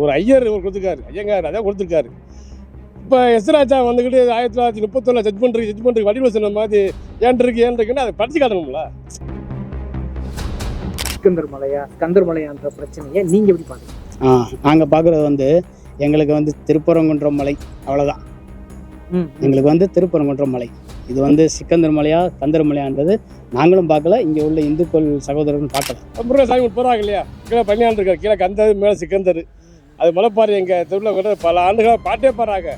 ஒரு ஐயர் ஒரு கொடுத்துருக்காரு. ஐயங்கார் அதான் கொடுத்துருக்காரு. இப்போ எஸ்ராஜா வந்துக்கிட்டு ஆயிரத்தி தொள்ளாயிரத்தி முப்பத்தொன்னு ஜட்மெண்ட் இருக்கு ஜட்மெண்ட் வடிவில் சொன்ன மாதிரி ஏன் இருக்கு ஏன் இருக்குன்னு அதை படிச்சு காட்டணும்ல? சிக்கந்தர் மலையா ஸ்கந்தர் மலையான்ற பிரச்சனையை நீங்க எப்படி பாக்குறீங்க ஆ நாங்கள் பார்க்குறது வந்து எங்களுக்கு வந்து திருப்பரங்குன்றம் மலை அவ்வளோதான் எங்களுக்கு வந்து திருப்பரங்குன்றம் மலை. இது வந்து சிக்கந்தர் மலையா கந்தர் மலையான்றது நாங்களும் பார்க்கல இங்கே உள்ள இந்துக்கள் சகோதரர்கள் பார்க்கல. முருகன் சாமி போகிறாங்க இல்லையா? கீழே பன்னியாண்டு இருக்காரு கீழே கந்தர் மேலே சிக்கந்தர். அது முளைப்பாரி எங்கள் தெருவில் கூட பல ஆண்டுகளாக பாட்டே பாடுறாங்க.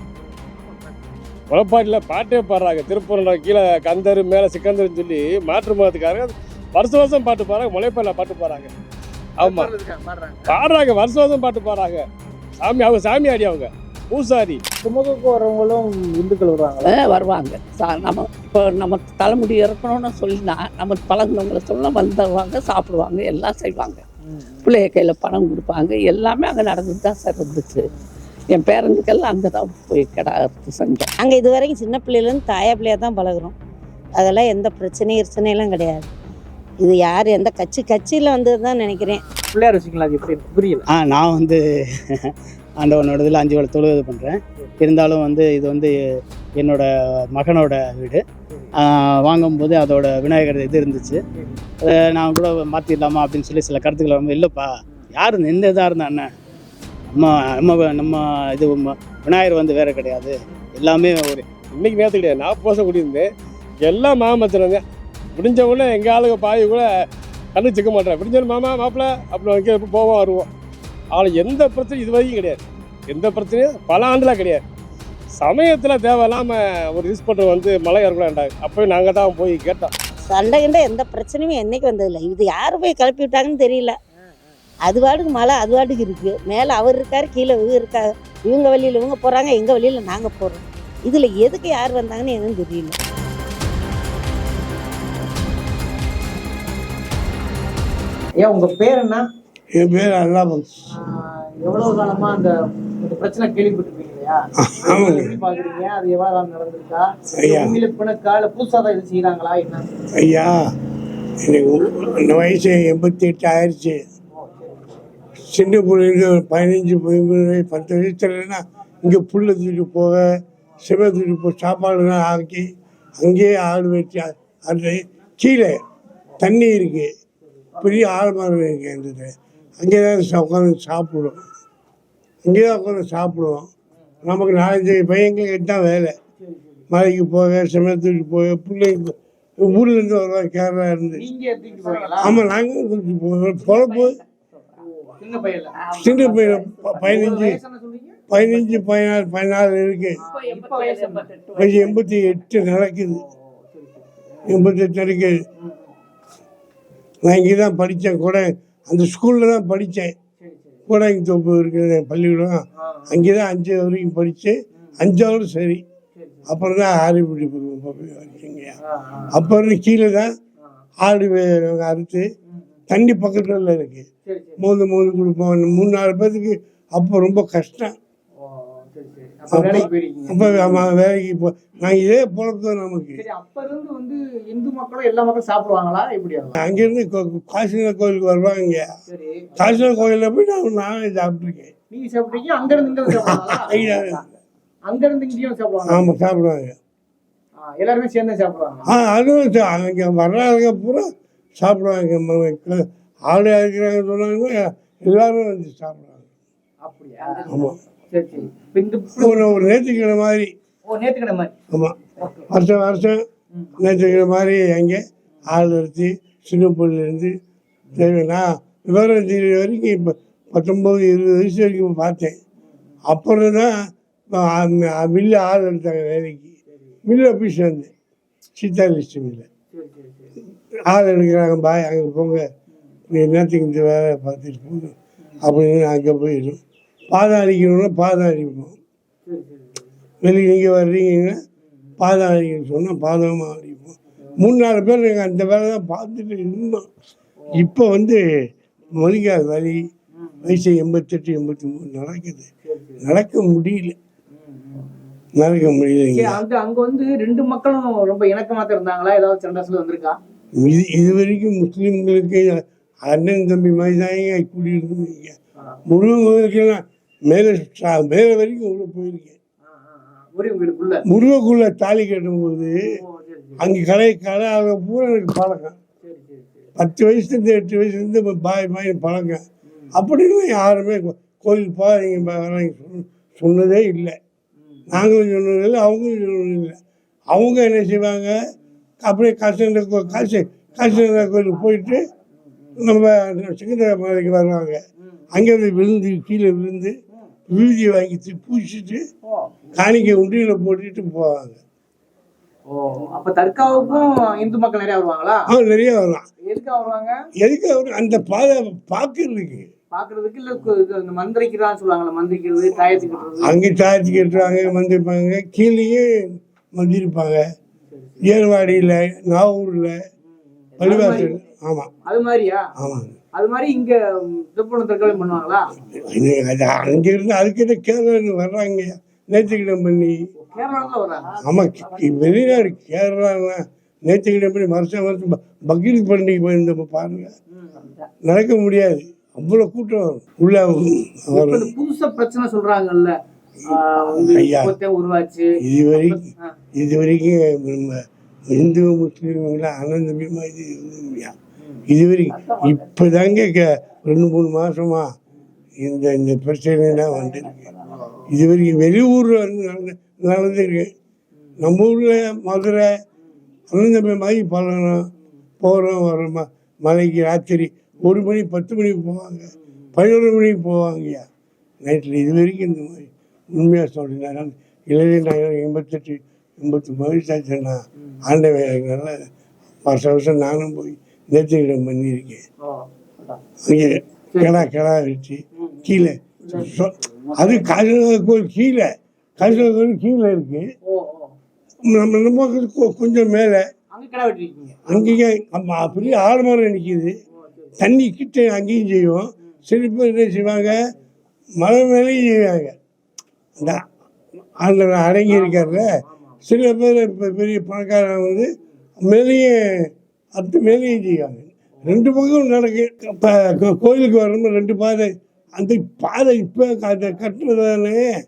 முளைப்பாரியில் பாட்டே பாடுறாங்க. திருப்பூரில் கீழே கந்தர் மேலே சிக்கந்தர்னு சொல்லி மாற்று மதத்துக்காரங்க வருஷம் வருஷம் பாட்டு பாடுறாங்க. முளைப்பாரில் பாட்டு பாடுறாங்க. ஆமாம் பாடுறாங்க. வருஷம் வருஷம் பாட்டு பாடுறாங்க. சாமி அவங்க சாமி ஆடி அவங்க. பூசாரி. சுமூகக்கு வரவங்களும் இந்துக்கள் வருவாங்களா? ஆ, வருவாங்க. சா- நம்ம இப்போ நம்ம தலைமுடி இறக்கணும்னு சொல்லினா நம்ம பழகுனவங்களை சொல்ல வந்துடுவாங்க சாப்பிடுவாங்க எல்லாம் செய்வாங்க. பிள்ளைய கையில் பணம் கொடுப்பாங்க. எல்லாமே அங்கே நடந்துட்டு தான் சார் இருந்துச்சு. என் பேரனுக்கெல்லாம் அங்கே தான் போய் கிடா அறுத்து செஞ்சோம் நாங்கள் இது வரைக்கும் சின்ன பிள்ளையிலேருந்து தாயா பிள்ளையாக தான் பழகுறோம். அதெல்லாம் எந்த பிரச்சனையும் பிரச்சனையெல்லாம் கிடையாது. இது யார் எந்த கட்சி கட்சியில் வந்தது தான் நினைக்கிறேன். பிள்ளையார் வச்சுக்கலாம் அது எப்படி? புரியல. ஆ நான் வந்து ஆண்டவனோட இதில் அஞ்சு வேளை தொழுவது பண்ணுறேன் இருந்தாலும் வந்து இது வந்து என்னோட மகனோட வீடு. வாங்கும்போது அதோட விநாயகர் இது இருந்துச்சு. நான் கூட மாற்றிடலாமா அப்படின்னு சொல்லி சில கருத்துக்கள் வந்து இல்லைப்பா யார் எந்த இதாக இருந்தா அண்ணன் நம்ம நம்ம நம்ம இது விநாயகர் வந்து வேறு கிடையாது. எல்லாமே ஒரு இன்னைக்கு நேரத்து கிடையாது. நாற்பது வருஷம் குடியிருந்து எல்லாம் மாமத்துறங்க முடிஞ்ச எங்கள் ஆளுங்க பாய் கூட கண்ணு சிக்க மாட்டேன் முடிஞ்ச மாமா மாப்பிள்ள அப்புறம் போவோம் வருவோம். ஆனால் எந்த பிரச்சனையும் இது வரைக்கும் கிடையாது. எந்த பிரச்சனையும் பல ஆண்டுலாம் கிடையாது. சமயத்தில் தேவையில்லாமல் ஒரு யூஸ் பண்ணுறது வந்து மலை ஏறக்கூடாது அப்போயும் நாங்கள் தான் போய் கேட்டோம். சண்டை கிண்ட எந்த பிரச்சனையும் என்னைக்கு வந்ததில்லை. இது யார் போய் கிளப்பி விட்டாங்கன்னு தெரியல. அது வாட்டுக்கு மழை அது வாட்டுக்கு இருக்குது மேலே அவர் இருக்காரு கீழே இவங்க இருக்காங்க இவங்க வழியில் இவங்க போகிறாங்க எங்கள் வழியில் நாங்கள் போகிறோம் இதில் எதுக்கு யார் வந்தாங்கன்னு எதுவும் தெரியல. ஏன் உங்க பேர் என்ன? என் பேர் அல்லாபம் ஆஹ் எவ்வளவு காலமா அந்த பிரச்சனை கேள்விப்பட்டிருப்பீங்க இல்லையா? பாக்குறீங்க அது எவ்வளவு நடந்திருக்கா? ஐயா. உண்மையில பிணக்கா இல்ல புதுசா தான் இது செய்யறாங்களா என்ன? ஐயா எனக்கு உ- இந்த வயசு எண்பத்தி எட்டு ஆயிடுச்சு சின்ன பிள்ளைங்க ஒரு பதினஞ்சு பதிமூணு பத்து வயசுலன்னா இங்கே புல்லை தூக்கிட்டு போக சிவ தூக்கிட்டு போய் சாப்பாடுலாம் ஆக்கி அங்கேயே ஆடு வச்சு அ- அது கீழே தண்ணி இருக்கு. பெரிய ஆழ்மரம் இருக்கு அந்த அங்கே தான் உட்காந்து சாப்பிடுவோம். அங்கே தான் உட்காந்து சாப்பிடுவோம். நமக்கு நாலஞ்சு பையங்களுக்கு தான் வேலை. மலைக்கு போக சமயத்துக்கு போக பிள்ளைங்க ஊர்ல இருந்து வருவாங்க கேரளா இருந்து. நீங்க எடுத்துக்கிட்டு போறீங்களா? ஆமா நாங்க தூக்கிட்டு போவோம் பொழப்பு சின்ன பையன் பதினஞ்சு பதினஞ்சு பதினாறு பதினாலு இருக்கு. வயசு. எண்பத்தி எட்டு நடக்குது. எண்பத்தெட்டு நடக்குது நான் இங்கே தான் படித்தேன் கூட அந்த ஸ்கூலில் தான் படித்தேன் கூடாங்கி தோப்பு இருக்கிற பள்ளிக்கூடம். அங்கே தான் அஞ்சு வரைக்கும் படித்து அஞ்சாவது சரி. அப்புறம் தான் ஆரிப்பட்டி வரைக்குங்க அப்போ இருந்து கீழே தான் ஆடு அறுத்து தண்ணி பக்கத்தில் இருக்கு. சரி சரி மோந்து மோந்து கொடுப்போம் மூணு நாலு பேருக்கு அப்போ ரொம்ப கஷ்டம். அப்ப ஆமாம் வேலைக்கு போ நாங்கள் இதே பொழப்பு தான் நமக்கு. சரி அப்ப இருந்து வந்து இந்து மக்களும் எல்லா மக்களும் சாப்பிடுவாங்களா? எப்படி அது? அங்கேருந்து காசிநாத கோயிலுக்கு வருவாங்க. காசிநாத கோயிலில் போய் நான் நானே சாப்பிட்ருக்கேன் நீங்க சாப்பிட்டீங்க அங்க இருந்து இங்க வந்து சாப்பிடுவாங்களா அங்க இருந்து இங்கேயும் சாப்பிடுவாங்க ஆமாம் சாப்பிடுவாங்க. எல்லாருமே சேர்ந்து சாப்பிடுவாங்க ஆ அதுவும் அங்கே வர்றாங்க பூரா சாப்பிடுவாங்க. ஆடு இருக்கிறாங்க சொன்னாங்க எல்லாரும் வந்து சாப்பிடுவாங்க. அப்படியா? ஆமாம் சரி. சரி ஒரு நேற்றுக்கிற மாதிரி. ஓ நேத்துக்கிழமை மாதிரி. ஆமாம் வருஷம் வருஷம் நேற்றுக்கிற மாதிரி அங்கே ஆள் நிறுத்தி சின்ன பிள்ளைலேருந்து தேவைன்னா விவரம் தெரிய வரைக்கும் இப்போ பத்தொம்போது இருபது வயசு வரைக்கும் பார்த்தேன். அப்புறம் தான் மில்லு ஆள் எடுத்தாங்க வேலைக்கு. மில்லு ஆஃபீஸ் வந்து சீதா லிஸ்ட் மில்லு. ஆள் எடுக்கிறாங்க பாய் அங்கே போங்க. நீ என்னத்துக்கு இந்த வேலை பார்த்துட்டு போங்க அப்படின்னு அங்கே போயிடும். பாதம் அடிக்கணும்னா பாதம் அடிப்போம் வெளியே இங்கே வர்றீங்கன்னா பாதம் அடிக்கணும்னு சொன்னால் பாதமாக அடிப்போம். மூணு நாலு பேர் நாங்கள் அந்த வேலை தான் பார்த்துட்டு இருந்தோம். இப்போ வந்து மொழிக்காது வழி வயசு எண்பத்தெட்டு எண்பத்தி மூணு நடக்குது நடக்க முடியல. நடக்க முடியலைங்க சரி அங்க அங்க வந்து ரெண்டு மக்களும் ரொம்ப இணக்கமா தான் இருந்தாங்களா? ஏதாவது சண்டை வந்திருக்கா? இது இது வரைக்கும் முஸ்லீம்களுக்கு அண்ணன் தம்பி மாதிரி தான் குடியிருந்தீங்க முருகன் கோயிலுக்கெல்லாம் மேலே மேலே வரைக்கும் உள்ள போயிருக்கேன். முருகக்குள்ள தாலி கட்டும்போது. அங்கே கடை கடை அவங்க பூரா எனக்கு பழக்கம். பத்து வயசுலேருந்து எட்டு வயசுலேருந்து பாய் பாய் பழக்கம். அப்படின்னு யாருமே கோ- கோயில் போகாதீங்க வராங்க சொன்ன- சொன்னதே இல்லை. நாங்களும் சொன்னது இல்லை அவங்களும் சொன்னது இல்லை. அவங்க என்ன செய்வாங்க? அப்படியே காசு காசு காசு கோயிலுக்கு போயிட்டு நம்ம சிக்கந்தர மலைக்கு வருவாங்க. அங்கே போய் விழுந்து கீழே விழுந்து விழுதி வாங்கி பூசிட்டு காணிக்கை உண்டியில் போட்டுட்டு போவாங்க. அப்ப தர்காவுக்கும் இந்து மக்கள் நிறைய வருவாங்களா? நிறைய வரலாம் எதுக்காக வருவாங்க? எதுக்கு? அவர் அந்த பாதை பார்க்கறதுக்கு பாக்குறதுக்கு இல்ல இந்த மந்திரிக்கிறான்னு சொல்லுவாங்கல்ல மந்திரிக்கிறது தாயத்துக்கு கட்டுறது. அங்கே சார்ஜ் கட்டுறாங்க வந்திருப்பாங்க கீழேயே வந்திருப்பாங்க ஏர்வாடியில் நாகூரில் பள்ளிவாசல். ஆமாம் அது மாதிரியா? ஆமாங்க. அது மாதிரி இங்க திருப்பணம் தற்கொலை பண்ணுவாங்களா? அது அங்கேருந்து அதுக்கிட்ட கேரளா வர்றாங்க. நேற்றுக்கிடம் பண்ணி. ஆமாம் வெளிநாடு கேரளானா நேற்றுக்கிடம் பண்ணி வருஷம் வருஷம் பக்ரீத் பண்டிகை போயிருந்தப்ப பாருங்க. நடக்க முடியாது. அவ்வளோ கூட்டம் உள்ள இப்ப வரும் இந்த புதுசா பிரச்சனை. இப்போத்தே உருவாச்சு இது வரைக்கும் ஆ. இது வரைக்கும் நம்ம இந்து முஸ்லீம்லாம் அனந்தமியமா இது இருந்ததுயா இது வரைக்கும் இப்போதாங்க க- ரெண்டு மூணு மாசமா இந்த இந்த பிரச்சனைலாம் வந்துருக்கு இது வரைக்கும் வெளியூர்ல வந்து நடந்து நடந்துருக்கு நம்ம ஊர்ல மதுரை அனந்தமியமாகி பழனம் போகிறோம் வரோம் மலைக்கு ராத்திரி ஒரு மணி பத்து மணிக்கு போவாங்க. பதினொரு மணிக்கு போவாங்கய்யா. நைட்டில் இது வரைக்கும் இந்த மாதிரி உண்மையாக சொல்கிறேன் நான் இளைய நகரம் எண்பத்தெட்டு எண்பத்தொம்பது வயசாச்சுன்னா ஆண்டவன் எனக்கு நல்லா வருஷம் வருஷம் நானும் போய் நேர்த்திக்கிடம் பண்ணியிருக்கேன். அங்கே கிடா கிடா வச்சு கீழே அது காசிநாத கோயில் கீழே காசிநாத கோயில் கீழே ஓ நம்ம நம்ம கொஞ்சம் மேலே. அங்கேயே பெரிய ஆலமரம் நிற்கிது தண்ணி கிட்ட அங்கேயும் செய்வோம். சில பேர் என்ன செய்வாங்க? மலை மேலேயும் செய்வாங்க. இந்த ஆண்டவர் அடங்கி இருக்கார்ல. சில பேர் இப்போ பெரிய பணக்காரங்க வந்து மேலேயே அடுத்து மேலேயும் செய்வாங்க. ரெண்டு பக்கம் நடக்கு இப்போ கோயிலுக்கு வரணும் ரெண்டு பாதை. அந்த பாதை இப்போ அதை கட்டுறதானே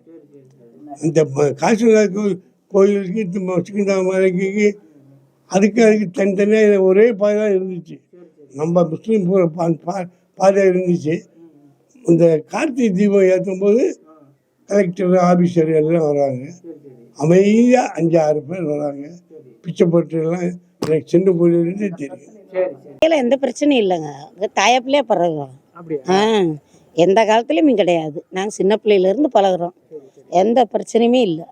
இந்த ம- காசிநாத கோயில் கோயிலுக்கு இந்த மலைக்கு அதுக்கு அதுக்கு தனித்தனியாக ஒரே பாதை தான் இருந்துச்சு. நம்ம முஸ்லீம் போகிற பா பா- பாதை இருந்துச்சு. இந்த கார்த்திகை தீபம் ஏற்றும் போது கலெக்டர் ஆஃபீஸர் எல்லாம் வராங்க. அமைதியாக அஞ்சு ஆறு பேர் வராங்க. பிச்சை போட்டு எல்லாம் எனக்கு சின்ன போயிலிருந்து தெரியும். எந்த பிரச்சனையும் இல்லைங்க. தாயப்பிள்ளையே பழகுறோம் அப்படியா? ஆ எந்த காலத்துலையுமே கிடையாது. நாங்கள் சின்ன பிள்ளையிலேருந்து பழகுறோம். எந்த பிரச்சனையுமே இல்லை.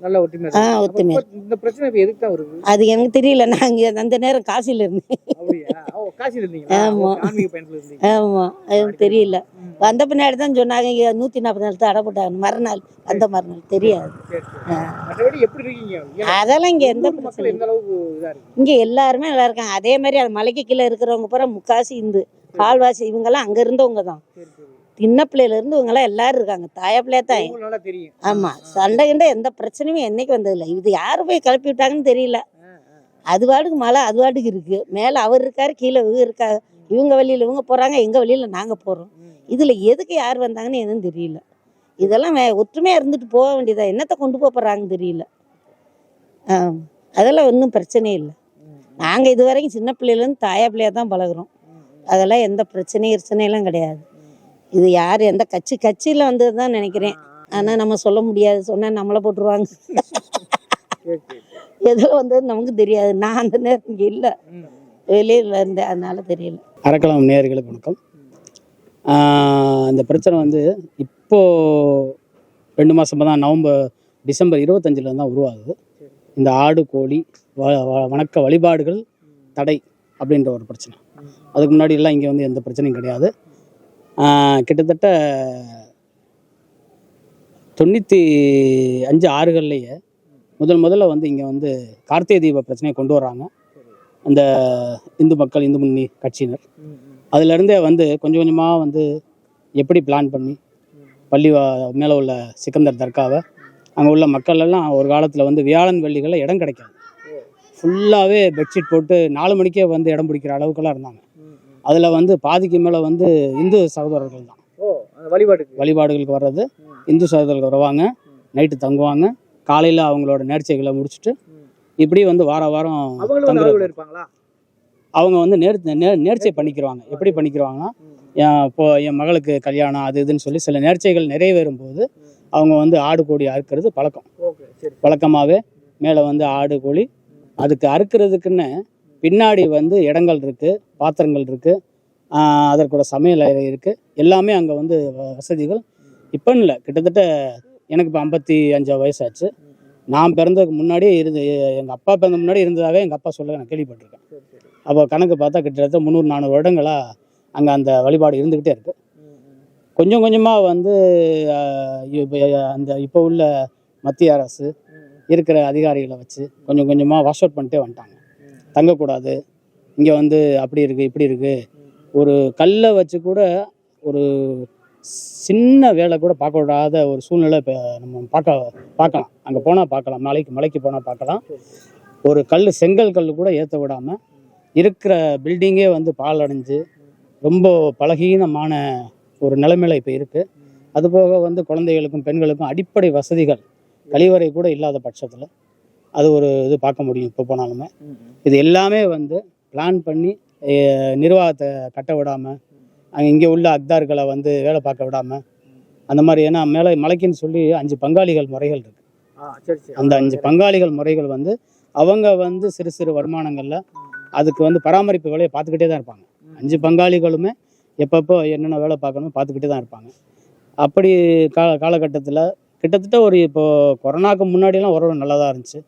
நல்ல ஒற்றுமை ஆ. ஒத்துமை இந்த பிரச்சனை இப்ப எதுக்கு தான் வருது? அது எனக்கு தெரியல. நாங்கள் அந்த நேரம் காசியில் இருந்தேன். அப்படியா? ஓ காசியில் இருந்தீங்களா? ஆமா. ஓகே, ஆன்மீக பயணத்துல இருந்தீங்க. ஆமாம் எனக்கு தெரியல. வந்த பின்னாடி தான் சொன்னாங்க இங்கே நூற்றி நாற்பது நாள் தடை போட்டாங்க மறுநாள் அந்த மறுநாள். தெரியாது. சரி சரி. மற்றபடி எப்படி இருக்கீங்க? ஏன்னா, அதெல்லாம் இங்கே எந்த மக்கள் பிரச்சனையும் எந்த அளவுக்கு இதா இருக்கு? இங்கே எல்லாருமே நல்லா இருக்காங்க. அதே மாதிரி அந்த மலைக்கு கீழே இருக்கிறவங்க பூரா முக்காசி இந்து கால்வாசி இவங்கெல்லாம் அங்கே இருந்தவங்க தான். சரி சரி. சின்ன பிள்ளையில இருந்து இவங்கெல்லாம் எல்லாரும் இருக்காங்க. தாயா பிள்ளையா தான். தெரியும். ஆமா. சண்டை கிண்டை எந்த பிரச்சனையுமே என்னைக்கு வந்ததில்லை. இது யாரு போய் கிளப்பி விட்டாங்கன்னு தெரியல. அது பாட்டுக்கு மழை அது பாட்டுக்கு இருக்கு. மேல அவர் இருக்காரு கீழே இவங்க இருக்கா இவங்க வழியில இவங்க போறாங்க எங்க வழியில நாங்க போறோம். இதுல எதுக்கு யார் வந்தாங்கன்னு எதுவும் தெரியல. இதெல்லாம் வே- ஒற்றுமையா இருந்துட்டு போக வேண்டியதா? என்னத்தை கொண்டு போக போறாங்கன்னு தெரியல. அதெல்லாம் ஒன்றும் பிரச்சனை இல்லை. நாங்க இது வரைக்கும் சின்ன பிள்ளையில இருந்து தாயா பிள்ளையா தான் பழகுறோம். அதெல்லாம் எந்த பிரச்சனையும் பிரச்சனையெல்லாம் கிடையாது. இது யார்? எந்த கட்சி? கட்சியில் வந்தது தான் நினைக்கிறேன். ஆனால் நம்ம சொல்ல முடியாது. சொன்னால் நம்மளை போட்டுருவாங்க. எதில் வந்தது நமக்கு தெரியாது. நான் அந்த நேரம் இங்கே இல்லை. வெளியில் இருந்தேன். அதனால தெரியல. அறக்கலாம் நேர்களுக்கு வணக்கம். இந்த பிரச்சனை வந்து இப்போது ரெண்டு மாதமாக தான். நவம்பர் டிசம்பர் இருபத்தஞ்சில் தான் உருவாகுது. இந்த ஆடு கோழி வ- வ- வணக்க வழிபாடுகள் தடை அப்படின்ற ஒரு பிரச்சனை. அதுக்கு முன்னாடி எல்லாம் இங்கே வந்து எந்த பிரச்சனையும் கிடையாது. கிட்டத்தட்ட தொண்ணூற்றி அஞ்சு ஆறுகள்லேயே முதல் முதல்ல வந்து இங்கே வந்து கார்த்திகை தீப பிரச்சனையை கொண்டு வர்றாங்க. அந்த இந்து மக்கள் இந்து முன்னணி கட்சியினர். அதுலேருந்தே வந்து கொஞ்சம் கொஞ்சமாக வந்து எப்படி பிளான் பண்ணி பள்ளி மேலே உள்ள சிக்கந்தர் தர்காவை அங்கே உள்ள மக்கள் எல்லாம் ஒரு காலத்தில் வந்து வியாழன் வெள்ளிகளில் இடம் கிடைக்காது. ஃபுல்லாகவே பெட்ஷீட் போட்டு நாலு மணிக்கே வந்து இடம் பிடிக்கிற அளவுக்குலாம் இருந்தாங்க. அதில் வந்து பாதிக்கு மேலே வந்து இந்து சகோதரர்கள் தான். வழிபாட்டுக்கு. வழிபாடுகளுக்கு வர்றது இந்து சகோதரர்கள் வருவாங்க நைட்டு தங்குவாங்க காலையில் அவங்களோட நேர்ச்சைகளை முடிச்சுட்டு இப்படி வந்து வார வாரம் அவங்க வந்து நேர் நே- நேர்ச்சை பண்ணிக்கிறாங்க. எப்படி பண்ணிக்கிறாங்கன்னா என் இப்போ என் மகளுக்கு கல்யாணம் அது இதுன்னு சொல்லி சில நேர்ச்சைகள் நிறைவேறும் போது அவங்க வந்து ஆடு கோழி அறுக்கிறது பழக்கம். வழக்கமாகவே மேலே வந்து ஆடு கோழி அதுக்கு அறுக்கிறதுக்குன்னு பின்னாடி வந்து இடங்கள் இருக்குது பாத்திரங்கள் இருக்குது அதற்கூட சமையல் அறை இருக்குது எல்லாமே அங்கே வந்து வ- வசதிகள். இப்போன்னு இல்லை கிட்டத்தட்ட எனக்கு இப்போ ஐம்பத்தி அஞ்சு வயசாச்சு. நான் பிறந்ததுக்கு முன்னாடி இருந்து எங்கள் அப்பா பிறந்த முன்னாடி இருந்ததாகவே எங்கள் அப்பா சொல்ல நான் கேள்விப்பட்டிருக்கேன். அப்போ கணக்கு பார்த்தா கிட்டத்தட்ட முந்நூறு நானூறு வருடங்களாக அங்கே அந்த வழிபாடு இருந்துக்கிட்டே இருக்குது கொஞ்சம் கொஞ்சமாக வந்து அந்த இப்போ உள்ள மத்திய அரசு இருக்கிற அதிகாரிகளை வச்சு கொஞ்சம் கொஞ்சமாக வாஷ் அவுட் பண்ணிட்டே வந்துட்டாங்க. தங்கக்கூடாது. இங்கே வந்து அப்படி இருக்குது இப்படி இருக்குது ஒரு கல்லை வச்சு கூட ஒரு சின்ன வேலை கூட பார்க்க விடாத ஒரு சூழ்நிலை இப்போ நம்ம பார்க்க பார்க்கலாம். அங்கே போனால் பார்க்கலாம். மலைக்கு மலைக்கு போனால் பார்க்கலாம். ஒரு கல் செங்கல் கல் கூட ஏற்ற விடாமல் இருக்கிற பில்டிங்கே வந்து பால் அடைஞ்சு ரொம்ப பலகீனமான ஒரு நிலைமையில இப்போ இருக்குது அதுபோக வந்து குழந்தைகளுக்கும் பெண்களுக்கும் அடிப்படை வசதிகள் கழிவறை கூட இல்லாத பட்சத்தில் அது ஒரு இது பார்க்க முடியும் இப்போ போனாலுமே. இது எல்லாமே வந்து பிளான் பண்ணி நிர்வாகத்தை கட்ட விடாமல் அங்கே இங்கே உள்ள அக்தார்களை வந்து வேலை பார்க்க விடாமல் அந்த மாதிரி ஏன்னா மேலே மலைக்குன்னு சொல்லி அஞ்சு பங்காளிகள் முறைகள் சரி அந்த அஞ்சு பங்காளிகள் முறைகள் வந்து அவங்க வந்து சிறு சிறு வருமானங்களில் அதுக்கு வந்து பராமரிப்பு வேலையை பார்த்துக்கிட்டே தான் இருப்பாங்க. அஞ்சு பங்காளிகளுமே எப்பப்போ என்னென்ன வேலை பார்க்கணுமோ பார்த்துக்கிட்டே தான் இருப்பாங்க. அப்படி கா காலகட்டத்தில் கிட்டத்தட்ட ஒரு இப்போ கொரோனாக்கு முன்னாடியெல்லாம் உறவு நல்லா தான் இருந்துச்சு.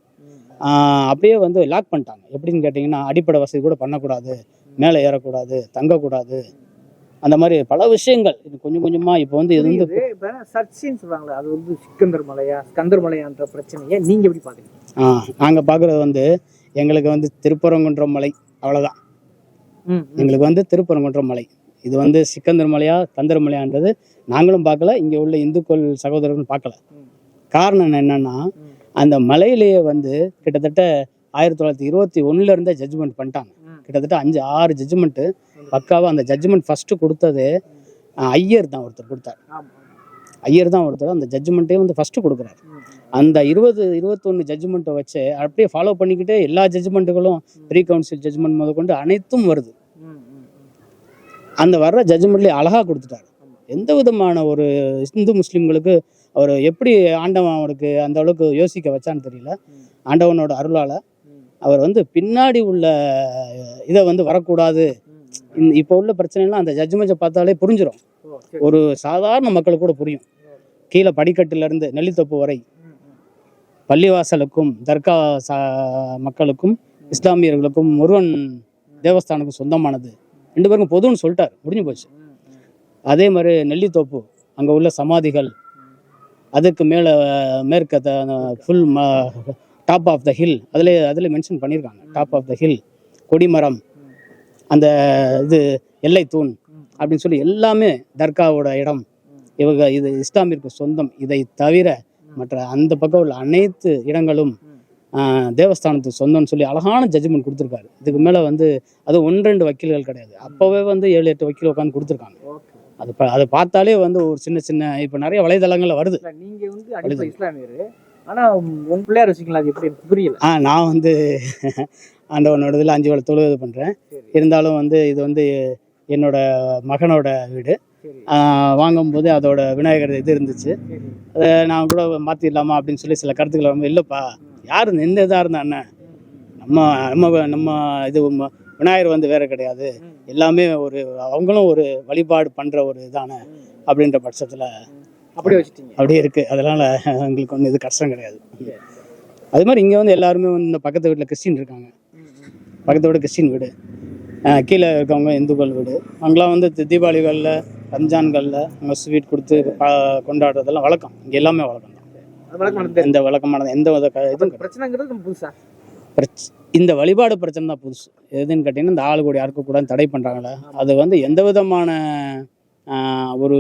அப்படியே வந்து லாக் பண்ணிட்டாங்க. எப்படின்னு கேட்டிங்கன்னா அடிப்படை வசதி கூட பண்ணக்கூடாது மேலே ஏறக்கூடாது தங்கக்கூடாது. அந்த மாதிரி பல விஷயங்கள். இது கொஞ்சம் கொஞ்சமாக இப்போ வந்து இது வந்து சர்ச்சின்னு சொல்றாங்களே அது வந்து சிக்கந்தர் மலையா ஸ்கந்தர் மலையான்ற பிரச்சனையை நீங்க எப்படி பாக்குறீங்க நாங்கள் பார்க்குறது வந்து எங்களுக்கு வந்து திருப்பரங்குன்றம் மலை அவ்வளோதான் எங்களுக்கு வந்து திருப்பரங்குன்றம் மலை இது வந்து சிக்கந்தர் மலையா கந்தர் மலையான்றது நாங்களும் பார்க்கல இங்கே உள்ள இந்துக்கள் சகோதரர்கள் பார்க்கல. காரணம் என்னன்னா. அந்த மலையிலேயே வந்து கிட்டத்தட்ட ஆயிரத்தி தொள்ளாயிரத்தி இருபத்தி ஒன்னுல இருந்தே ஜட்ஜ்மெண்ட் பண்ணிட்டாங்க. கிட்டத்தட்ட அஞ்சு ஆறு ஜட்ஜ்மெண்ட்டு பக்காவாக அந்த ஜட்ஜ்மெண்ட் ஃபர்ஸ்ட் கொடுத்தது ஐயர் தான் ஒருத்தர் கொடுத்தார். ஐயர் தான் ஒருத்தர் அந்த ஜட்ஜ்மெண்ட்டே வந்து ஃபர்ஸ்ட் கொடுக்குறாரு. அந்த இருபது இருபத்தொன்று ஜட்ஜ்மெண்ட்டை வச்சு அப்படியே ஃபாலோ பண்ணிக்கிட்டே எல்லா ஜட்ஜ்மெண்ட்டுகளும் ப்ரீ கவுன்சில் ஜட்ஜ்மெண்ட் முதற்கொண்டு அனைத்தும் வருது. அந்த வர்ற ஜட்ஜ்மெண்ட்லேயே அழகாக கொடுத்துட்டாரு. எந்த விதமான ஒரு இந்து முஸ்லீம்களுக்கு அவர் எப்படி ஆண்டவன் அவனுக்கு அந்த அளவுக்கு யோசிக்க வச்சான்னு தெரியல. ஆண்டவனோட அருளால் அவர் வந்து பின்னாடி உள்ள இதை வந்து வரக்கூடாது. ம், இப்போ உள்ள பிரச்சனைலாம் அந்த ஜட்ஜ்மெண்ட்டை பார்த்தாலே புரிஞ்சிடும் ஒரு சாதாரண மக்களுக்கு கூட புரியும். கீழே படிக்கட்டுலேருந்து நெல்லித்தோப்பு வரை பள்ளிவாசலுக்கும் தர்கா சா மக்களுக்கும் இஸ்லாமியர்களுக்கும் முருகன் தேவஸ்தானுக்கும் சொந்தமானது. ரெண்டு பேருக்கும் பொதுன்னு சொல்லிட்டார். முடிஞ்சு போச்சு. அதே மாதிரி நெல்லித்தோப்பு அங்கே உள்ள சமாதிகள் அதுக்கு மேலே மேற்க full top of the hill அதில் அதில் மென்ஷன் பண்ணியிருக்காங்க டாப் ஆஃப் த ஹில் கொடிமரம் அந்த இது எல்லை தூண் அப்படின்னு சொல்லி எல்லாமே தர்காவோட இடம். இவங்க இது இஸ்லாமிற்கு சொந்தம். இதை தவிர மற்ற அந்த பக்கம் உள்ள அனைத்து இடங்களும் தேவஸ்தானத்துக்கு சொந்தம்னு சொல்லி அழகான ஜட்ஜ்மெண்ட் கொடுத்துருக்காரு. இதுக்கு மேலே வந்து அது ஒன்று ரெண்டு வக்கீல்கள் கிடையாது. அப்போவே வந்து ஏழு எட்டு வக்கீல் உட்காந்து கொடுத்துருக்காங்க. ஓகே. அது அதை பார்த்தாலே வந்து ஒரு சின்ன சின்ன இப்போ நிறைய வலைதளங்கள்ல வருது. இல்ல, நீங்க வந்து அடிப்படை இஸ்லாமியர். ஆனா உங்க பிள்ளையார் வச்சுக்கலாம் அது எப்படி? புரியல. ஆ நான் வந்து ஆண்டவனோட இதில் அஞ்சு வேளை தொழுவது பண்ணுறேன். இருந்தாலும் வந்து இது வந்து என்னோட மகனோட வீடு. வாங்கும்போது அதோட விநாயகர் இது இருந்துச்சு. அதை நான் கூட மாற்றிடலாமா அப்படின்னு சொல்லி சில கருத்துக்கள் இல்லைப்பா யார் எந்த இதாக இருந்தா என்ன? நம்ம நம்ம நம்ம இது விநாயகர் வந்து வேற கிடையாது. எல்லாமே ஒரு அவங்களும் ஒரு வழிபாடு பண்ணுற ஒரு இதானே. அப்படின்ற பட்சத்தில் அப்படியே வச்சுட்டீங்க அப்படியே இருக்குது அதனால் எங்களுக்கு ஒன்றும் இது கஷ்டம் கிடையாது அது மாதிரி இங்கே வந்து எல்லாருமே வந்து இந்த பக்கத்து வீட்டில் கிறிஸ்டின் இருக்காங்க. பக்கத்து வீடு கிறிஸ்டின் வீடு கீழே இருக்கவங்க இந்துக்கள் வீடு அங்கெல்லாம் வந்து தீபாவளிகளில் ரம்ஜான்களில் அவங்க ஸ்வீட் கொடுத்து கொண்டாடுறதெல்லாம் வழக்கம் இங்கே எல்லாமே வழக்கம் தான் எந்த வழக்கமானது எந்த வித இதுவும். பிரச்சனைங்கிறது நம்ம பிரச்ச இந்த வழிபாடு பிரச்சனை தான் புதுசு. எதுன்னு கேட்டிங்கன்னா இந்த ஆள் கூட யாருக்கும் கூட தடை பண்ணுறாங்களே அது வந்து எந்த விதமான ஒரு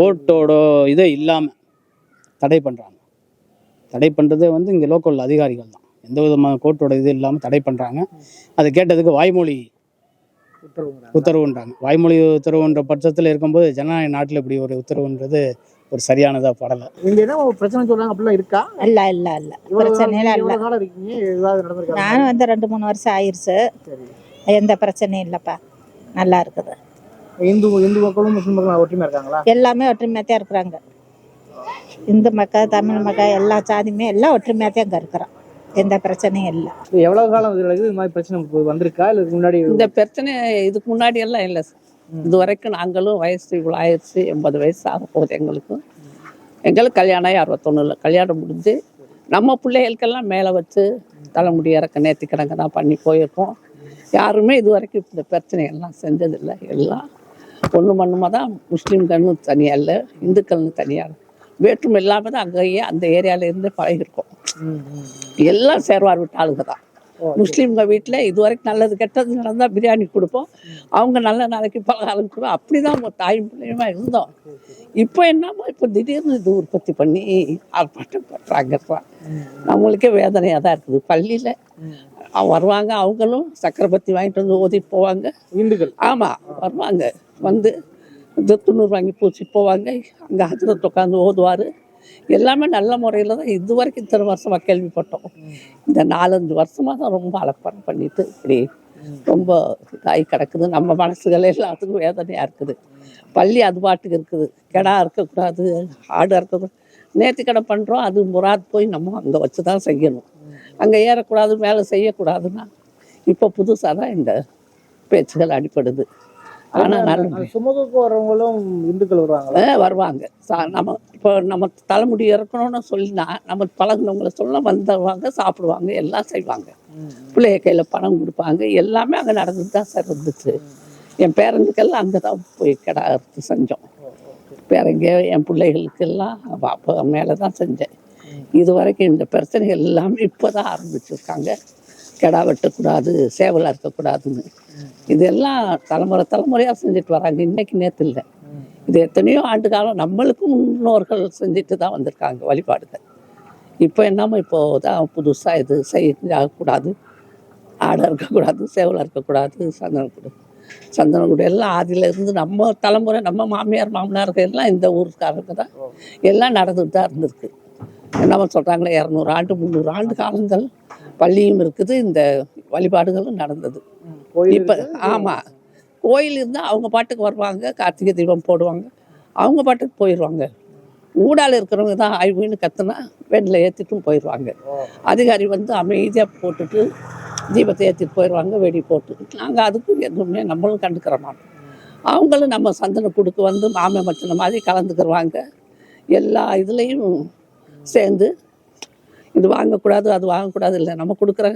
கோர்ட்டோட இதே இல்லாமல் தடை பண்ணுறாங்க தடை பண்ணுறதே வந்து இங்கே லோக்கல் அதிகாரிகள் தான். எந்த விதமான கோர்ட்டோட இது இல்லாமல் தடை பண்ணுறாங்க அது கேட்டதுக்கு வாய்மொழி உத்தரவுன்றாங்க. வாய்மொழி உத்தரவுன்ற பட்சத்தில் இருக்கும்போது ஜனநாயக நாட்டில் இப்படி ஒரு உத்தரவுன்றது ஒரு சரியானதாக படலை. இங்க என்ன ஒரு பிரச்சனை சொல்றாங்க? அப்படிலாம் இருக்கா? இல்ல இல்ல இல்ல. இவ்வளவு பிரச்சனை நாள் இல்ல. இவ்வளவு நாள் இருக்கீங்க. ஏதாவது நடந்திருக்கா? நானும் வந்து ரெண்டு மூணு வருஷம் ஆயிருச்சு. சரி. எந்த பிரச்சனையும் இல்லப்பா. நல்லா இருக்குது. இந்து இந்து மக்களும் முஸ்லிம் மக்களும் ஒற்றுமையா இருக்காங்களா? எல்லாமே ஒற்றுமையாக தான் இருக்கிறாங்க. இந்து மக்கள் தமிழ் மக்கள் எல்லா சாதியுமே எல்லாம் ஒற்றுமையாக தான் இங்கே இருக்கிறோம். எந்த பிரச்சனையும் இல்லை. இது எவ்வளவு காலம் இதுல இது மாதிரி பிரச்சனை இப்ப வந்திருக்கா? இல்ல இதுக்கு முன்னாடி இந்த பிரச்சனை இதுக்கு முன்னாடி எல்லாம் இல்லை சார். இது வரைக்கும் நாங்களும் வயசு இவ்வளோ ஆயிடுச்சு எண்பது வயசு ஆக போகுது எங்களுக்கும் எங்களுக்கு கல்யாணம் ஆகி அறுபத்தொன்னுல கல்யாணம் முடிஞ்சு நம்ம பிள்ளைகளுக்கெல்லாம் மேலே வச்சு தலைமுடி இறக்க நேர்த்தி கிடங்க தான் பண்ணி போயிருக்கோம். யாருமே இது வரைக்கும் இந்த பிரச்சனையெல்லாம் செஞ்சதில்லை. எல்லாம் ஒன்று மண்ணுமா தான் முஸ்லீம்கள்னு தனியாக இல்லை இந்துக்கள்னு தனியாக வேற்றுமை இல்லாமல் தான் அங்கேயே அந்த ஏரியால இருந்து பழகிருக்கோம். எல்லாம் சேர்வார் விட்ட ஆளுங்க தான். ஓ, முஸ்லீம்க வீட்டில் இது வரைக்கும் நல்லது கெட்டது நடந்தால் பிரியாணி கொடுப்போம். அவங்க நல்ல நாளைக்கு பலகாரம் கொடுப்போம். அப்படி தான் நம்ம தாயும் பிள்ளையுமா இருந்தோம். இப்போ என்னமோ இப்போ திடீர்னு இது உற்பத்தி பண்ணி ஆர்ப்பாட்டம் பண்ணுறாங்க நம்மளுக்கே வேதனையாக தான் இருக்குது. பள்ளியில் வருவாங்க அவங்களும் சக்கரை பத்தி வாங்கிட்டு வந்து ஓதிட்டு போவாங்க. இந்துக்கள். ஆமாம் வருவாங்க. வந்து துண்ணூறு வாங்கி பூச்சி போவாங்க. அங்கே ஹஜரத் உட்காந்து ஓதுவார். எல்லாமே நல்ல முறையில் தான் இது வரைக்கும் இத்தனை வருஷமாக கேள்விப்பட்டோம். இந்த நாலஞ்சு வருஷமாக தான் ரொம்ப அலப்பறம் பண்ணிட்டு இப்படி ரொம்ப இதாகி கிடக்குது. நம்ம மனசுகள் எல்லாத்துக்கும் வேதனையாக இருக்குது. பள்ளி அது பாட்டுக்கு இருக்குது. கிடா இருக்கக்கூடாது ஆடு இருக்கக்கூடாது நேர்த்தி கடை பண்ணுறோம் அது முறாத் போய் நம்ம அங்கே வச்சு தான் செய்யணும். அங்கே ஏறக்கூடாது மேலே செய்யக்கூடாதுன்னா இப்போ புதுசாக தான் இந்த பேச்சுகள் அடிப்படுது ஆனால் நல்ல வர்றவங்களும் இந்துக்கள் வருவாங்களா? ஆ, வருவாங்க. சா- நம்ம இப்போ நம்ம தலைமுடி இறக்கணும்னு சொல்லினா நம்ம பழகுனவங்கள சொல்ல வந்தவங்க சாப்பிடுவாங்க எல்லாம் செய்வாங்க. பிள்ளைய கையில் பணம் கொடுப்பாங்க எல்லாமே அங்கே நடந்துட்டு தான் சார் இருந்துச்சு. என் பேரனுக்கெல்லாம் அங்கே தான் போய் கிடா அறுத்து செஞ்சோம். பேரங்க என் பிள்ளைகளுக்கெல்லாம் அப்போ மேலே தான் செஞ்சேன் இது வரைக்கும் இந்த பிரச்சனை எல்லாமே இப்போ தான் ஆரம்பிச்சிருக்காங்க. கிடா வெட்டக்கூடாது சேவலாக இருக்கக்கூடாதுன்னு இதெல்லாம் தலைமுறை தலைமுறையாக செஞ்சுட்டு வராங்க. இன்னைக்கு நேற்று இல்லை. இது எத்தனையோ ஆண்டு காலம் நம்மளுக்கும் முன்னோர்கள் செஞ்சுட்டு தான் வந்திருக்காங்க வழிபாடுகள். இப்போ என்னமோ இப்போ தான் புதுசாக இது செய்யக்கூடாது. ஆடை இருக்கக்கூடாது சேவலாக இருக்கக்கூடாது சந்தனக்கூடாது சந்தனக்கூட எல்லாம் ஆதியில இருந்து நம்ம தலைமுறை நம்ம மாமியார் மாமனார்கள் எல்லாம் இந்த ஊருக்காரங்க தான். எல்லாம் நடந்துட்டு தான் இருந்திருக்கு. என்னமோ சொல்கிறாங்களே இரநூறு ஆண்டு முந்நூறு ஆண்டு காலங்கள். பள்ளியும் இருக்குது இந்த வழிபாடுகளும் நடந்தது. இப்போ ஆமாம் கோயில் இருந்தால் அவங்க பாட்டுக்கு வருவாங்க கார்த்திகை தீபம் போடுவாங்க. அவங்க பாட்டுக்கு போயிடுவாங்க ஊடால இருக்கிறவங்க தான் ஆய்வுன்னு கத்துனா வெண்ணில் ஏற்றிட்டும் போயிடுவாங்க அதிகாரி வந்து அமைதியாக போட்டுட்டு தீபத்தை ஏற்றிட்டு போயிடுவாங்க வெடி போட்டு. நாங்கள் அதுக்கு எதுவுமே நம்மளும் கண்டுக்கிற மாட்டோம். அவங்களும் நம்ம சந்தன கொடுக்கு வந்து மாமே மச்சன மாதிரி கலந்துக்கிடுவாங்க எல்லா இதுலேயும் சேர்ந்து இது வாங்கக்கூடாது அது வாங்கக்கூடாது இல்லை. நம்ம கொடுக்குற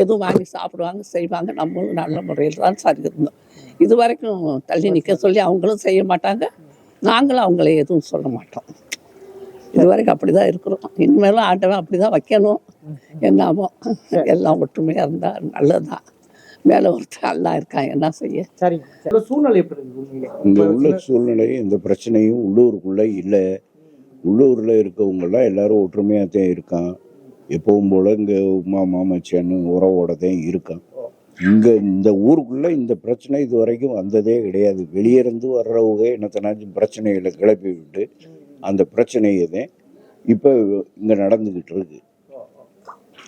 எதுவும் வாங்கி சாப்பிடுவாங்க செய்வாங்க. நம்மளும் நல்ல முறையில் தான் சரி இருந்தோம் இது வரைக்கும் தள்ளி நிற்க சொல்லி அவங்களும் செய்ய மாட்டாங்க. நாங்களும் அவங்கள எதுவும் சொல்ல மாட்டோம். இது வரைக்கும் அப்படி தான் இருக்கிறோம். இனிமேலும் ஆண்டவன் அப்படி தான் வைக்கணும் என்னாமோ எல்லாம் ஒற்றுமையாக இருந்தால் நல்லதுதான் மேலே ஒருத்தர் நல்லா இருக்கான் என்ன செய்ய. சூழ்நிலை? இங்கே உள்ள சூழ்நிலை எந்த பிரச்சனையும் உள்ளூருக்குள்ளே இல்லை. உள்ளூரில் இருக்கவங்கெல்லாம் எல்லாரும் ஒற்றுமையாக தான் இருக்கான். எப்பவும் போல் இங்கே உமா மாமச்சான்னு உறவோட தான் இருக்கான் இங்கே இந்த ஊருக்குள்ளே இந்த பிரச்சனை இது வரைக்கும் வந்ததே கிடையாது. வெளியே இருந்து வர்றவங்க என்னத்தனாச்சும் பிரச்சனைகளை கிளப்பி விட்டு அந்த பிரச்சனையை தான் இப்போ இங்கே நடந்துக்கிட்டு இருக்கு.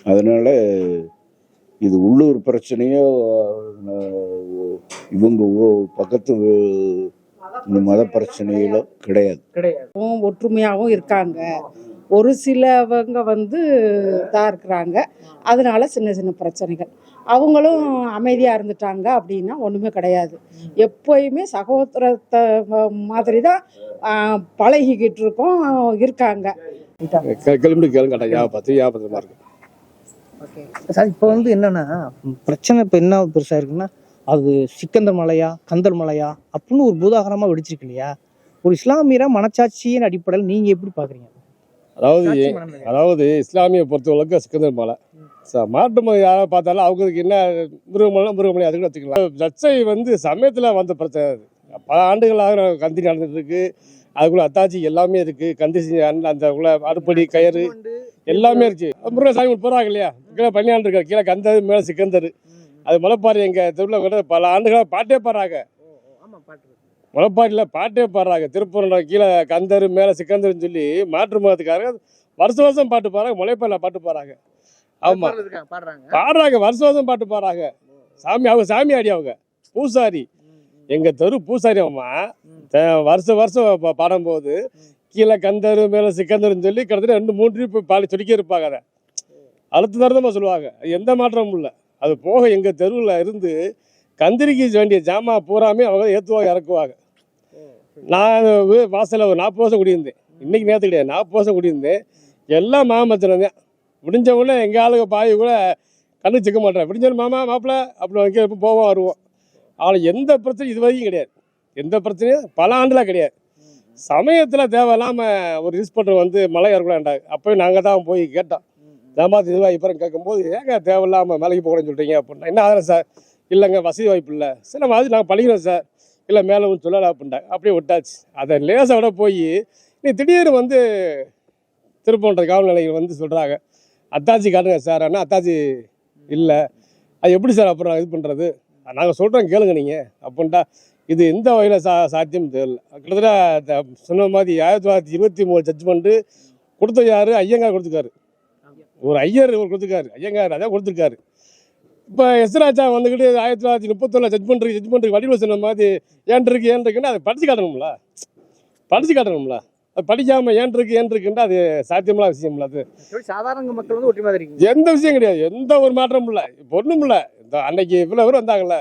அதனால் இது உள்ளூர் பிரச்சனையோ இவங்க பக்கத்து இந்த மத பிரச்சனைகளோ கிடையாது. கிடையாது. ஒற்றுமையாகவும் இருக்காங்க. ஒரு சிலவங்க வந்து இதாக இருக்கிறாங்க. அதனால சின்ன சின்ன பிரச்சனைகள். அவங்களும் அமைதியாக இருந்துட்டாங்க அப்படின்னா ஒன்றுமே கிடையாது. எப்போயுமே சகோதரத்தை மாதிரி தான் பழகிக்கிட்டு இருக்கோம் இருக்காங்க. கிளம்பி கேளுங்க இருக்கு ஓகே. சார் இப்போ வந்து என்னன்னா பிரச்சனை இப்போ என்ன பெருசா இருக்குன்னா அது சிக்கந்தர் மலையா கந்தர் மலையா அப்படின்னு ஒரு பூதாகரமா வெடிச்சிருக்கு இல்லையா? ஒரு இஸ்லாமியரா மனச்சாட்சியின் அடிப்படையில் நீங்க எப்படி பாக்குறீங்க? அதாவது? அதாவது இஸ்லாமிய பொறுத்தவரைக்கும் சிக்கந்தர் மலை ச- மாட்டு மலை யாராவது பார்த்தாலும் அவங்களுக்கு என்ன மிருகமலை மிருகமலை அதுக்கு வச்சுக்கலாம். லட்சை வந்து சமயத்தில் வந்த பிரச்சனை அது. பல ஆண்டுகளாக கந்தி நடந்துட்டு இருக்கு அதுக்குள்ள அத்தாச்சி எல்லாமே இருக்கு. கந்தி அந்த- உள்ள அடுப்படி கயிறு எல்லாமே இருக்கு. முருகன் சாமி போறாங்க இல்லையா? கீழே பன்னியாண்டு இருக்காரு கீழே கந்தர் மேலே சிக்கந்தர். அது முளைப்பாரி எங்கள் தெருவில் கூட பல ஆண்டுகளாக பாட்டே பாடுறாங்க. ஆமா பாட்டு பாடுறாங்க. திருப்பூரில் கீழே கந்தர் மேலே சிக்கந்தர்னு சொல்லி மாற்று மதத்துக்காரங்க வருஷம் வருஷம் பாட்டு பாடுறாங்க. முளைப்பாரியில் பாட்டு பாடுறாங்க. ஆமாம் பாடுறாங்க. வருஷம் வருஷம் பாட்டு பாடுறாங்க. சாமி அவங்க சாமி ஆடி அவங்க. பூசாரி. எங்கள் தெரு பூசாரி அம்மா. வருஷம் வருஷம் பாடும்போது கீழே கந்தர் மேலே சிக்கந்தர்னு சொல்லி கிட்டத்தட்ட ரெண்டு மூணு ட்ரிப் பாடி சொல்லிக்கே இருப்பாங்க அதை. அழுத்து தரதமாக சொல்லுவாங்க. எந்த மாற்றமும் இல்லை. அது போக எங்கள் தெருவில் இருந்து கந்திரிக்கு வேண்டிய ஜாமான் பூராமே அவங்க ஏற்றுவாங்க இறக்குவாங்க. நான் வாசலில் ஒரு நாற்பது வருஷம் குடியிருந்தேன். இன்றைக்கி நேற்று கிடையாது நாற்பது வருஷம் குடியிருந்தேன். எல்லாம் மாமச்சனம் முடிஞ்சவொடனே முடிஞ்ச உடனே எங்கள் ஆளுங்க பாய் கூட கண்ணு சிக்க மாட்டேன் முடிஞ்சவன மாமா மாப்பிள்ள அப்படி வைக்க எப்போ போவோம் வருவோம். ஆனால் எந்த பிரச்சனையும் இது வரைக்கும் கிடையாது. எந்த பிரச்சனையும் பல ஆண்டுலாம் கிடையாது. சமயத்தில் தேவையில்லாமல் ஒரு இன்ஸ்பெக்டர் வந்து மலை ஏறக்கூடாண்டாங்க அப்போயும் நாங்கள் தான் போய் கேட்டோம். ஏமாத்து இதுவாக இப்போ கேட்கும்போது ஏங்க தேவையில்லாமல் மலைக்கு போகணும்னு சொல்கிறீங்க அப்படின்னா என்ன ஆகிறேன் சார்? இல்லைங்க வசதி வாய்ப்பு இல்லை. சரி நம்ம அது நாங்கள் பழகிறோம் சார். இல்லை மேலே ஒன்று சொல்லலை அப்படின்ட்டாங்க அப்படியே விட்டாச்சு. அதை லேசாக விட போய் நீ திடீர்னு வந்து திருப்பன்ற காவல் நிலையம் வந்து சொல்கிறாங்க அத்தாச்சி காட்டுங்க சார். ஆனால் அத்தாச்சி இல்லை. அது எப்படி சார் அப்புறம் இது பண்ணுறது நாங்கள் சொல்கிறோம் கேளுங்க நீங்கள் அப்படின்ட்டா இது எந்த வகையில் சா சாத்தியம் தெரியல. கிட்டத்தட்ட த- சொன்ன மாதிரி ஆயிரத்தி தொள்ளாயிரத்தி இருபத்தி மூணு ஜட்ஜ்மெண்ட்டு கொடுத்த யார்? ஐயங்கார் கொடுத்துருக்காரு. ஒரு ஐயர் ஒரு கொடுத்துருக்காரு. ஐயங்கார் அதான் கொடுத்துருக்காரு. இப்போ எஸ் ராஜா வந்துக்கிட்டு ஆயிரத்தி தொள்ளாயிரத்தி முப்பத்தொன்னு ஜட்மெண்ட் இருக்கு ஜட்மெண்ட் வடிவில் சொன்ன மாதிரி ஏன் இருக்கு ஏன் இருக்குன்னு அதை படிச்சு காட்டணும்ல. படிச்சு காட்டணும்ல. அது படிக்காமல் ஏன் இருக்கு ஏன் இருக்குன்ட்டு அது சாத்தியமில்லாத விஷயம் அது. சாதாரண மக்கள் வந்து ஒற்றுமையாக இருக்கீங்க? எந்த விஷயம் கிடையாது. எந்த ஒரு மாற்றமும் இல்லை. இப்போ ஒன்றும் இல்லை. இந்த அன்னைக்கு இவ்வளோ பேர் வந்தாங்கல்ல.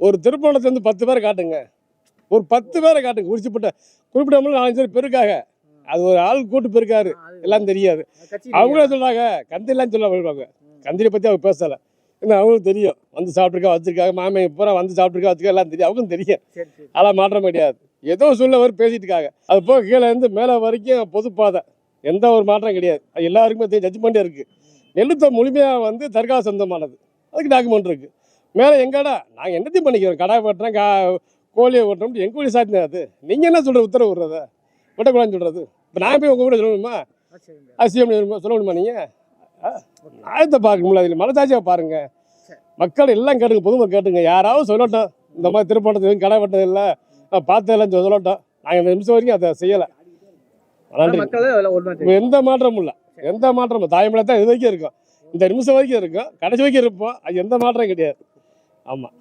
ஒரு திருப்பணத்துல இருந்து பத்து பேரை காட்டுங்க. ஒரு பத்து பேரை காட்டுங்க. குறிப்பிட்ட குறிப்பிட்ட நாலஞ்சு பேர் பெருக்காக. அது ஒரு ஆள் கூட்டு பெருக்காரு. எல்லாம் தெரியாது. அவங்களே சொல்றாங்க கந்திரிலாம் சொல்ல வருவாங்க கந்திரி பற்றி அவங்க பேசலை. ஏன்னா அவங்களுக்கு தெரியும். வந்து சாப்பிட்ருக்கா வச்சிருக்காங்க மாமே பூரா வந்து சாப்பிட்ருக்கா வச்சிருக்கா எல்லாம் தெரியும். அவங்களுக்கும் தெரியும். அதெல்லாம் மாற்றம் கிடையாது ஏதோ சொல்ல வர பேசிட்டு இருக்காங்க. அது போக கீழே இருந்து மேலே வரைக்கும் பொதுப்பாதை எந்த ஒரு மாற்றம் கிடையாது. அது எல்லாருக்குமே தெரியும். ஜட்ஜ்மெண்ட்டே இருக்குது நெல்லுத்த முழுமையாக வந்து தர்கா சொந்தமானது. அதுக்கு டாக்குமெண்ட் இருக்குது மேலே எங்கடா? நாங்கள் என்னத்தையும் பண்ணிக்கிறோம் கடை வெட்டுறோம் கா கோழியை வெட்டுறோம் எங்கள் கோழி சாத்தினா அது. நீங்கள் என்ன சொல்கிற உத்தரவு விடுறத? விடக்கூடாதுன்னு சொல்கிறது இப்போ நான் போய் உங்கள் கூட சொல்லணுமா? அசியம் சொல்ல முடியுமா நீங்கள் நியாயத்தை பார்க்கணும்ல அதில் மனசாட்சியாக பாருங்கள் மக்கள் எல்லாம் கேட்டுங்க பொதுமக்கள் கேட்டுங்க. யாராவது சொல்லட்டும் இந்த மாதிரி திருப்பணத்துக்கு எதுவும் கடை வெட்டது இல்லை பார்த்ததெல்லாம் சொல்லட்டும். நாங்கள் இந்த நிமிஷம் வரைக்கும் அதை செய்யலை. நன்றி. எந்த மாற்றமும் இல்லை. எந்த மாற்றமும். தாய்மொழி தான் இது வரைக்கும் இருக்கும். இந்த நிமிஷம் வரைக்கும் இருக்கும். கடைசி வரைக்கும் இருப்போம். அது எந்த மாற்றம் கிடையாது. ஆமாம்